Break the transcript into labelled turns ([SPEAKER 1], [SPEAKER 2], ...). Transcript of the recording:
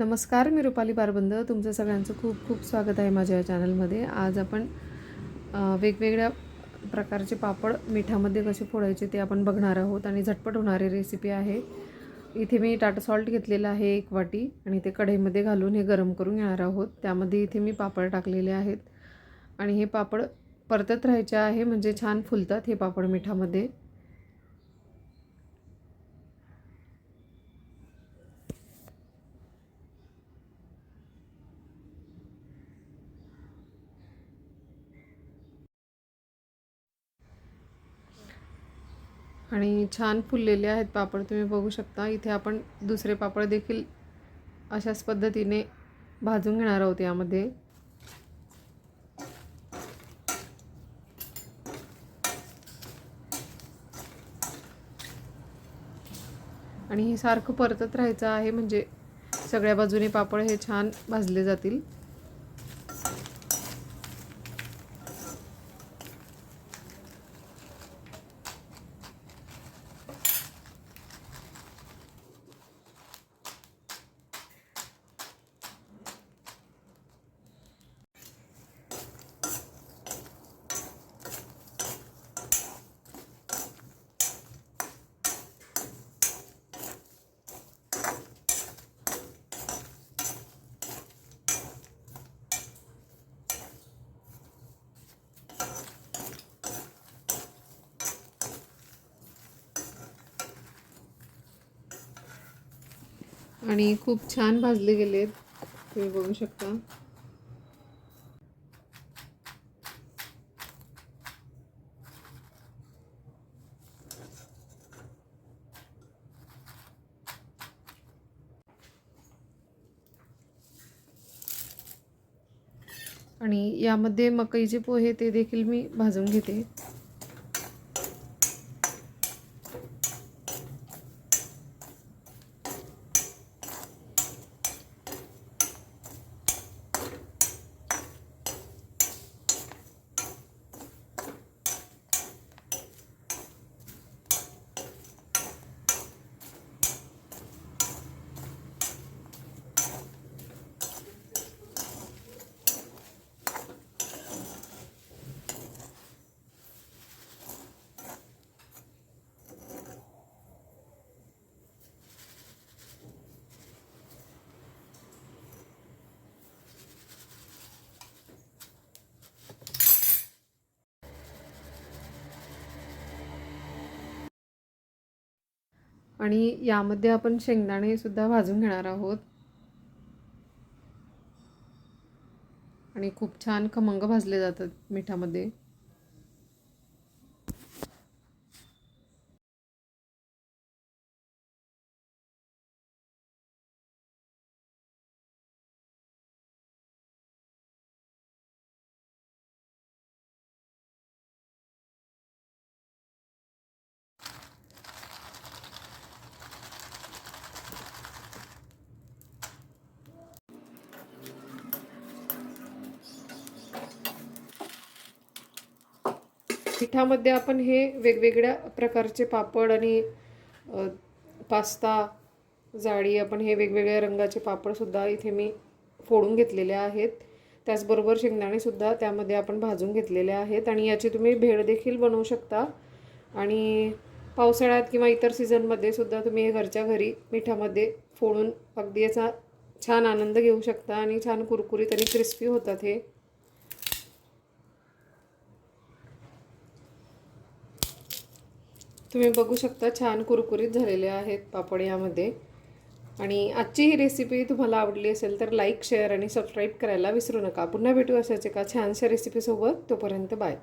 [SPEAKER 1] नमस्कार मी रुपाली बारबंद. तुमचं सगळ्यांचं खूप खूप स्वागत आहे माझ्या या चॅनलमध्ये. आज आपण वेगवेगळ्या प्रकारचे पापड मिठामध्ये कसे फोडायचे ते आपण बघणार आहोत आणि झटपट होणारी रेसिपी आहे. इथे मी टाटा सॉल्ट घेतलेलं आहे एक वाटी आणि ते कढईमध्ये घालून हे गरम करून घेणार आहोत. त्यामध्ये इथे मी पापड टाकलेले आहेत. आणि हे पापड परतत राहायचे आहे म्हणजे छान फुलतात हे पापड मिठामध्ये. आणि छान फुललेले आहेत पापड तुम्ही बघू शकता. इथे आपण दुसरे पापड देखील अशाच पद्धतीने भाजून घेणार आहोत यामध्ये. आणि हे सारखं परतत राहायचं आहे म्हणजे सगळ्या बाजूने पापड हे छान भाजले जातील. आणि खूप छान भाजले गेलेत. तुम्ही बघू शकता. आणि यामध्ये मकईचे पोहे ते देखील मी भाजून घेते. आणि यामध्ये आपण शेंगदाणेसुद्धा भाजून घेणार आहोत. आणि खूप छान खमंग भाजले जातात मिठामध्ये. पिठामध्ये आपण हे वेगवेगळ्या प्रकारचे पापड आणि पास्ता जाळी आपण हे वेगवेगळ्या रंगाचे पापडसुद्धा इथे मी फोडून घेतलेले आहेत. त्याचबरोबर शेंगदाणेसुद्धा त्यामध्ये आपण भाजून घेतलेले आहेत आणि याची तुम्ही भेळ देखील बनवू शकता. आणि पावसाळ्यात किंवा इतर सीझनमध्ये सुद्धा तुम्ही हे घरच्या घरी मिठामध्ये फोडून अगदी याचा छान आनंद घेऊ शकता आणि छान कुरकुरीत आणि क्रिस्पी होतात हे. तुम्ही बघू शकता छान कुरकुरीत झालेले आहेत पापड यामध्ये. आणि आजची ही रेसिपी तुम्हाला आवडली असेल तर लाईक शेअर आणि सबस्क्राईब करायला विसरू नका. पुन्हा भेटू अशाच एका छानशा रेसिपीसोबत तोपर्यंत बाय